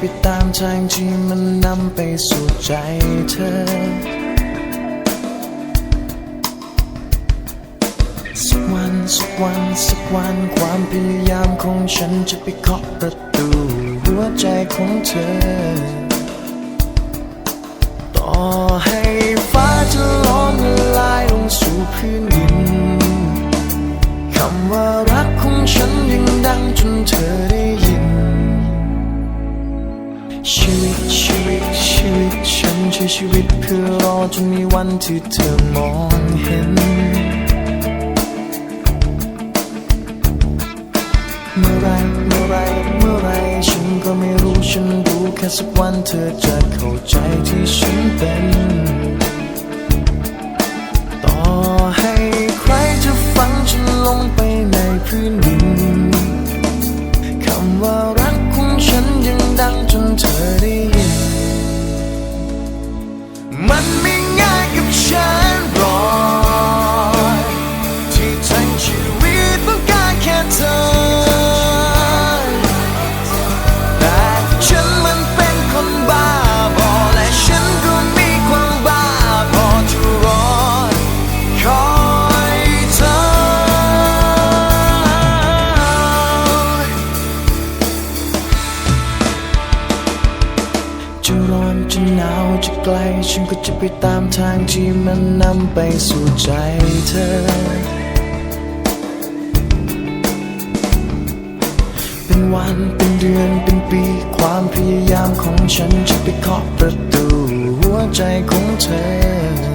ไปตามทางที่มันนำไปสู่ใจเธอ สักวันสักวันสักวันความพยายามของฉันจะไปเคาะประตูหัวใจของเธอ ต่อให้ฟ้าจะล้อมละลายลงสู่พื้นดินคำว่ารักของฉันยังดังจนเธอได้ยิน ชีวิตชีวิตชีวิตฉันใช้ชีวิตเพื่อรอจนมีวันที่เธอมองเห็น เมื่อไรเมื่อไรเมื่อไรฉันก็ไม่รู้ฉันรู้แค่สักวันเธอจะเข้าใจที่ฉันเป็น ต่อให้ใครจะฝังฉันลงไปในพื้นดินคำว่ารัก นยังดั จะร้อนจะหนาวจะไกล ฉันก็จะไปตามทางที่มันนำไปสู่ใจเธอ เป็นวันเป็นเดือนเป็นปี ความพยายามของฉันจะไปเคาะประตู หัวใจของเธอ